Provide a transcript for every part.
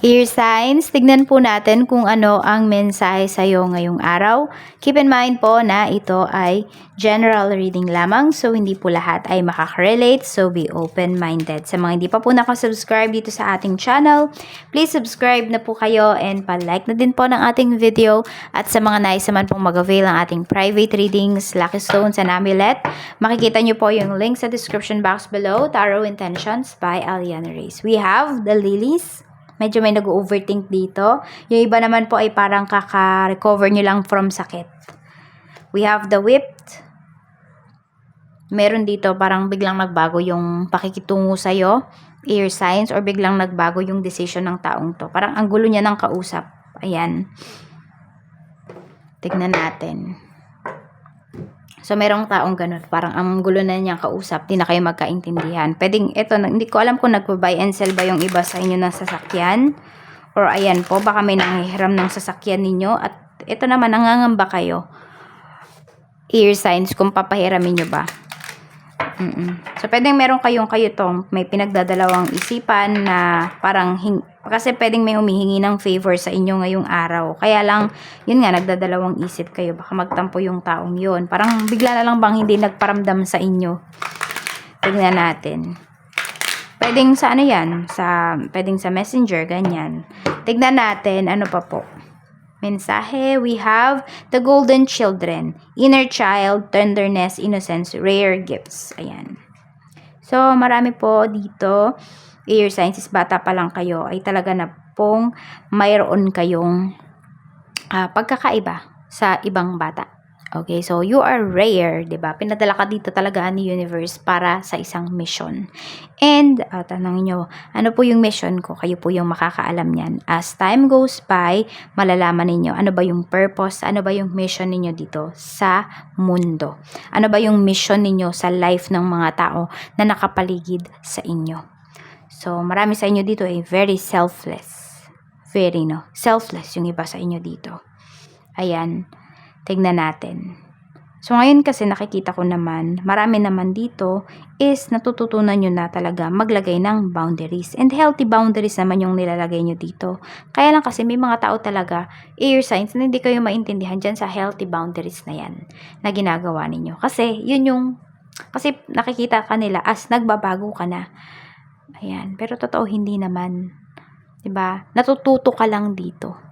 Ear signs, tignan po natin kung ano ang mensahe sa iyo ngayong araw. Keep in mind po na ito ay general reading lamang, so hindi po lahat ay makaka-relate, so be open-minded. Sa mga hindi pa po nakasubscribe dito sa ating channel, please subscribe na po kayo and pa-like na din po ng ating video. At sa mga nais naman pong mag-avail ng ating private readings, Lucky Stones and Amulet, makikita nyo po yung link sa description box below, Tarot Intentions by Aliana Reyes. We have the lilies, medyo may nag-overthink dito. Yung iba naman po ay parang kaka-recover nyo lang from sakit. We have the whipped. Meron dito parang biglang nagbago yung pakikitungo sa'yo, ear signs, or biglang nagbago yung decision ng taong to. Parang ang gulo niya ng kausap. Ayan. Tignan natin. So, merong taong ganun. Parang ang gulo na niyang kausap. Di na kayo magkaintindihan. Pwedeng, eto, hindi ko alam kung nagpo-buy and sell ba yung iba sa inyo ng sasakyan. Or ayan po, baka may nangihiram ng sasakyan ninyo. At ito naman, nangangamba kayo. Ear signs kung papahiramin nyo ba. Mm-mm. So, pwedeng meron kayong kayo tong may pinagdadalawang isipan na parang hing kasi pwedeng may humihingi ng favor sa inyo ngayong araw. Kaya lang, yun nga, nagdadalawang isip kayo. Baka magtampo yung taong yun. Parang bigla na lang bang hindi nagparamdam sa inyo. Tignan natin. Pwedeng sa ano yan? Sa, pwedeng sa messenger, ganyan. Tignan natin, ano pa po. Mensahe, we have the golden children, inner child, tenderness, innocence, rare gifts. Ayan. So, marami po dito. Air sciences, bata pa lang kayo, ay talaga na pong mayroon kayong ah, pagkakaiba sa ibang bata. Okay, so you are rare, 'di ba? Pinadala ka dito talaga ni universe para sa isang mission. And uh, tanongin nyo, ano po yung mission ko? Kayo po yung makakaalam niyan. As time goes by, malalaman ninyo ano ba yung purpose, ano ba yung mission ninyo dito sa mundo. Ano ba yung mission ninyo sa life ng mga tao na nakapaligid sa inyo. So, marami sa inyo dito ay very selfless. Very, no? Selfless yung iba sa inyo dito. Ayan. Tignan natin. So, ngayon kasi nakikita ko naman, marami naman dito is natututunan nyo na talaga maglagay ng boundaries. And healthy boundaries naman yung nilalagay nyo dito. Kaya lang kasi may mga tao talaga, air signs, na hindi kayo maintindihan dyan sa healthy boundaries na yan na ginagawa ninyo. Kasi, yun yung, kasi nakikita ka nila as nagbabago ka na. Ayan. Pero totoo, hindi naman. 'Di ba? Natututo ka lang dito.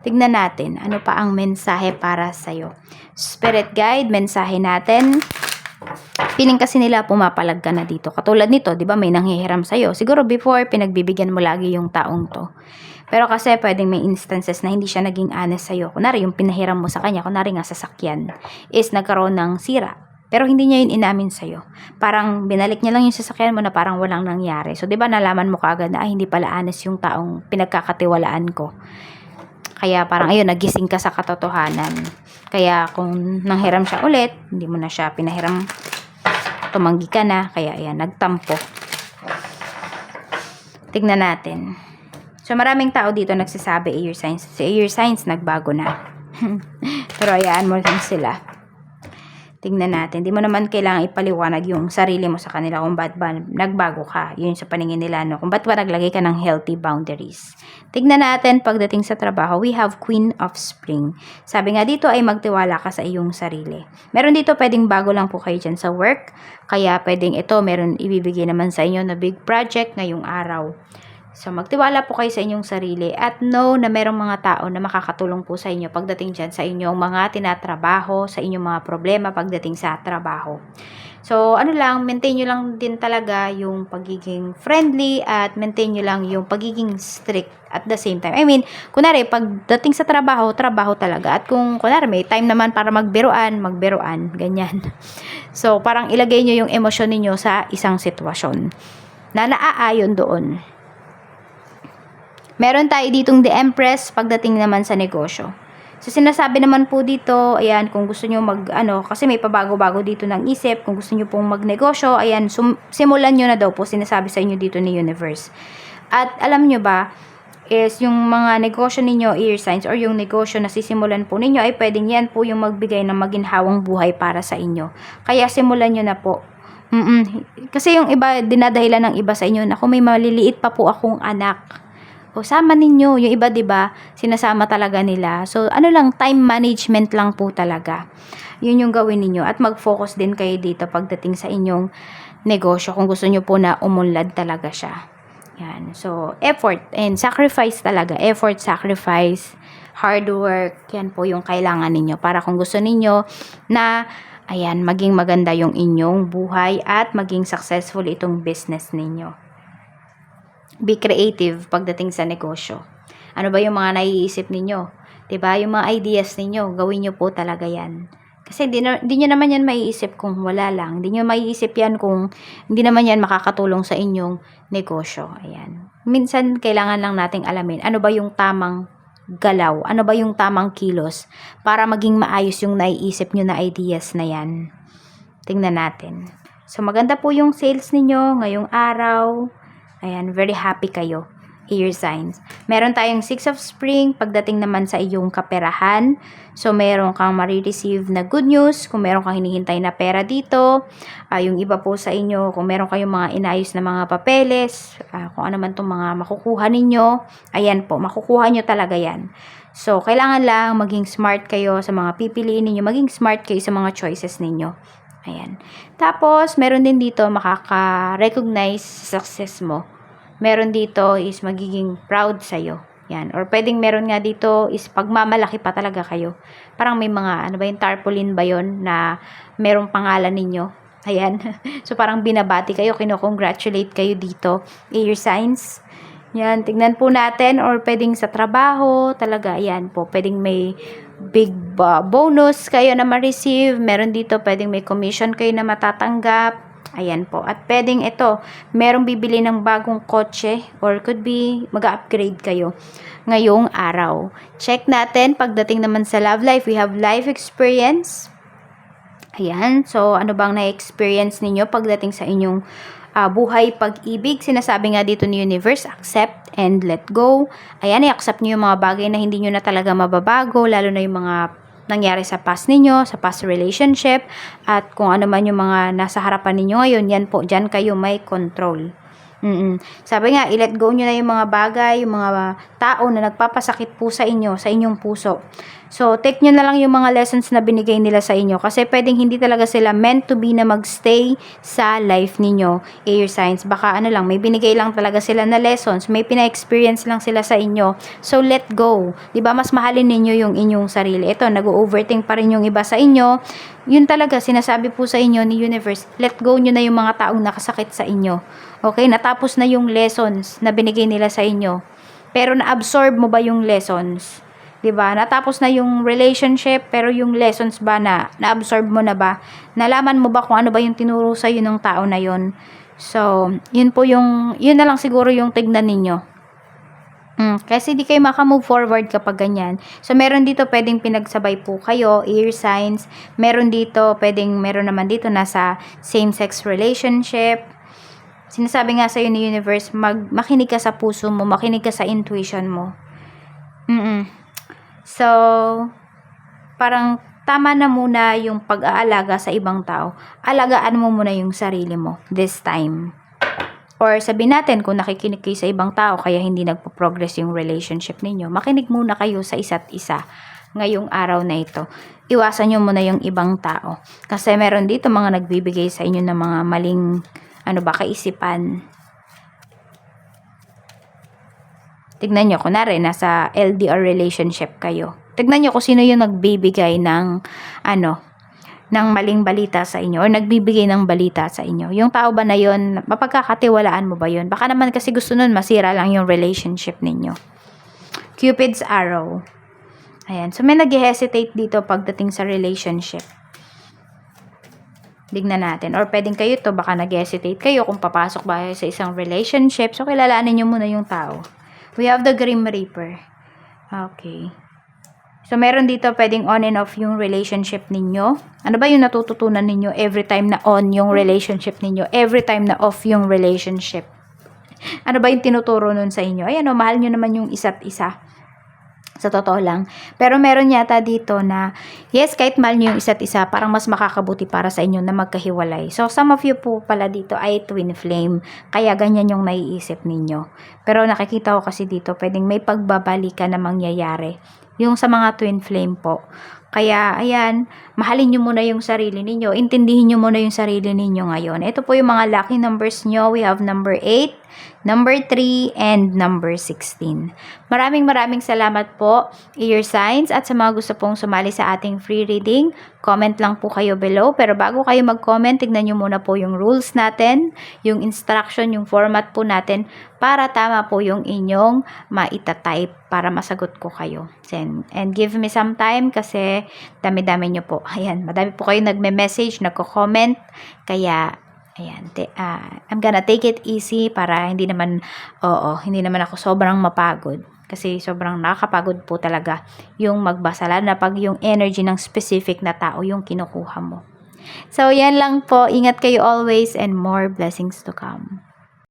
Tignan natin, ano pa ang mensahe para sa'yo. Spirit guide, mensahe natin. Piling kasi nila pumapalag ka na dito. Katulad nito, di ba may nanghihiram sa'yo. Siguro before, pinagbibigyan mo lagi yung taong to. Pero kasi pwedeng may instances na hindi siya naging honest sa'yo. Kunwari, yung pinahiram mo sa kanya, kunwari nga sasakyan, is nagkaroon ng sira. Pero hindi niya yun inamin sa'yo. Parang binalik niya lang yung sasakyan mo na parang walang nangyari. So, di ba nalaman mo kagad na, ay, hindi pala honest yung taong pinagkakatiwalaan ko. Kaya parang ayun, nagising ka sa katotohanan. Kaya kung nanghiram siya ulit, hindi mo na siya pinahiram, tumanggi ka na, kaya ayan, nagtampo. Tignan natin. So maraming tao dito nagsasabi air signs. Si air signs nagbago na. Pero ayaan mo lang sila. Tingnan natin. Di mo naman kailangan ipaliwanag yung sarili mo sa kanila kung ba't ba nagbago ka. Yun sa paningin nila, no? Kung ba't ba naglagay ka ng healthy boundaries. Tignan natin, pagdating sa trabaho, we have Queen of Spring. Sabi nga dito ay magtiwala ka sa iyong sarili. Meron dito pwedeng bago lang po kayo dyan sa work. Kaya pwedeng ito, meron ibibigay naman sa inyo na big project ngayong araw. So, magtiwala po kayo sa inyong sarili at know na merong mga tao na makakatulong po sa inyo pagdating dyan sa inyong mga tinatrabaho, sa inyong mga problema pagdating sa trabaho. So, ano lang, maintain nyo lang din talaga yung pagiging friendly at maintain nyo lang yung pagiging strict at the same time. I mean, kunwari, pagdating sa trabaho, trabaho talaga. At kung kunwari may time naman para magbiruan, magbiruan, ganyan. So, parang ilagay nyo yung emosyon ninyo sa isang sitwasyon na naaayon doon. Meron tayo ditong The Empress pagdating naman sa negosyo. So, sinasabi naman po dito, ayan, kung gusto nyo mag, ano, kasi may pabago-bago dito ng isip, kung gusto nyo pong magnegosyo, ayan, sum- simulan nyo na daw po, sinasabi sa inyo dito ni Universe. At alam nyo ba, is yung mga negosyo ninyo, ear signs, or yung negosyo na sisimulan po ninyo, ay pwedeng yan po yung magbigay ng maginhawang buhay para sa inyo. Kaya simulan nyo na po. Mm-mm. Kasi yung iba, dinadahilan ng iba sa inyo, na kung may maliliit pa po akong anak, O sama ninyo, yung iba 'di ba, sinasama talaga nila. So ano lang time management lang po talaga. Yun yung gawin ninyo at mag-focus din kayo dito pagdating sa inyong negosyo kung gusto nyo po na umunlad talaga siya. Yan. So effort and sacrifice talaga. Effort, sacrifice, hard work, yan po yung kailangan ninyo para kung gusto ninyo na ayan, maging maganda yung inyong buhay at maging successful itong business ninyo. Be creative pagdating sa negosyo. Ano ba yung mga naiisip ninyo? 'Di ba Yung mga ideas ninyo, gawin nyo po talaga yan. Kasi di, na, di nyo naman yan maiisip kung wala lang. Di nyo maiisip yan kung hindi naman yan makakatulong sa inyong negosyo. Ayan. Minsan, kailangan lang nating alamin ano ba yung tamang galaw, ano ba yung tamang kilos para maging maayos yung naiisip nyo na ideas na yan. Tingnan natin. So, maganda po yung sales ninyo ngayong araw. Ayan, very happy kayo. Air signs. Meron tayong Six of Spring pagdating naman sa iyong kaperahan. So, meron kang marireceive na good news kung meron kang hinihintay na pera dito. Uh, yung iba po sa inyo, kung meron kayong mga inayos na mga papeles, uh, kung ano man itong mga makukuha ninyo, ayan po, makukuha nyo talaga yan. So, kailangan lang maging smart kayo sa mga pipiliin ninyo, maging smart kayo sa mga choices ninyo. Ayan. Tapos, meron din dito makaka-recognize success mo meron dito is magiging proud sa'yo. Yan. Or pwedeng meron nga dito is pagmamalaki pa talaga kayo. Parang may mga, ano ba yung tarpaulin ba yon na merong pangalan ninyo. Ayan. so parang binabati kayo, kino-congratulate kayo dito. Air signs. Yan, tignan po natin or pwedeng sa trabaho, talaga, yan po, pwedeng may big uh, bonus kayo na ma-receive, meron dito pwedeng may commission kayo na matatanggap, Ayan po. At pwedeng ito, merong bibili ng bagong kotse or could be mag-upgrade kayo ngayong araw. Check natin pagdating naman sa love life. We have life experience. Ayan. So, ano bang na-experience ninyo pagdating sa inyong uh, buhay pag-ibig? Sinasabi nga dito ni Universe, accept and let go. Ayan, i-accept nyo yung mga bagay na hindi nyo na talaga mababago, lalo na yung mga nangyari sa past ninyo, sa past relationship, at kung ano man yung mga nasa harapan ninyo ngayon, yan po, dyan kayo may control. Mm-mm. Sabi nga, i-let go nyo na yung mga bagay, yung mga tao na nagpapasakit po sa inyo, sa inyong puso. So, take nyo na lang yung mga lessons na binigay nila sa inyo kasi pwedeng hindi talaga sila meant to be na magstay sa life ninyo, air signs. Baka ano lang, may binigay lang talaga sila na lessons, may pina-experience lang sila sa inyo. So, let go. 'Di ba Mas mahalin ninyo yung inyong sarili. Ito, nag-overthink pa rin yung iba sa inyo. Yun talaga, sinasabi po sa inyo ni universe, let go nyo na yung mga taong nakasakit sa inyo. Okay, natapos na yung lessons na binigay nila sa inyo. Pero na-absorb mo ba yung lessons? 'di ba? Natapos na yung relationship, pero yung lessons ba na na-absorb mo na ba? Nalaman mo ba kung ano ba yung tinuro sa iyo ng tao na yon? So, yun po yung yun na lang siguro yung tignan ninyo. Mm, kasi di kayo maka-move forward kapag ganyan. So, meron dito pwedeng pinagsabay po kayo, ear signs. Meron dito, pwedeng meron naman dito nasa same-sex relationship. Sinasabi nga sa ni universe, mag, makinig ka sa puso mo, makinig ka sa intuition mo. Mm-mm. So, parang tama na muna yung pag-aalaga sa ibang tao. Alagaan mo muna yung sarili mo this time. Or sabihin natin kung nakikinig kayo sa ibang tao kaya hindi nagpo-progress yung relationship ninyo, makinig muna kayo sa isa't isa ngayong araw na ito. Iwasan nyo muna yung ibang tao. Kasi meron dito mga nagbibigay sa inyo ng mga maling ano ba, kaisipan Tignan nyo, kunwari, nasa LDR relationship kayo. Tignan nyo kung sino yung nagbibigay ng, ano, ng maling balita sa inyo or nagbibigay ng balita sa inyo. Yung tao ba na yon, mapagkakatiwalaan mo ba yon? Baka naman kasi gusto nun masira lang yung relationship ninyo. Cupid's arrow. Ayan. So, may nag-hesitate dito pagdating sa relationship. Tignan natin. Or pwedeng kayo to, baka nag-hesitate kayo kung papasok ba kayo sa isang relationship. So, kilalanin nyo muna yung tao. We have the Grim Reaper. Okay. So, meron dito pwedeng on and off yung relationship ninyo. Ano ba yung natututunan ninyo every time na on yung relationship ninyo? Every time na off yung relationship? Ano ba yung tinuturo nun sa inyo? Ayan o, mahal nyo naman yung isa't isa. Sa totoo lang. Pero meron yata dito na, yes, kahit mahal nyo yung isa't isa, parang mas makakabuti para sa inyo na magkahiwalay. So, some of you po pala dito ay twin flame. Kaya ganyan yung naiisip ninyo. Pero nakikita ko kasi dito, pwedeng may pagbabalikan na mangyayari. Yung sa mga twin flame po. Kaya, ayan, mahalin nyo muna yung sarili ninyo. Intindihin nyo muna yung sarili ninyo ngayon. Ito po yung mga lucky numbers nyo. We have number 8, number 3, and number 16. Maraming maraming salamat po, Ear Signs, at sa mga gusto pong sumali sa ating free reading, comment lang po kayo below. Pero bago kayo mag-comment, tignan nyo muna po yung rules natin, yung instruction, yung format po natin, para tama po yung inyong maitatype para masagot ko kayo. And, and give me some time kasi dami-dami nyo po. Ayan, madami po kayo nagme-message, nagko-comment. Kaya, ayan, te, ah, I'm gonna take it easy para hindi naman, oo, hindi naman ako sobrang mapagod. Kasi sobrang nakakapagod po talaga yung magbasa, lalo na pag yung energy ng specific na tao yung kinukuha mo. So, yan lang po. Ingat kayo always and more blessings to come.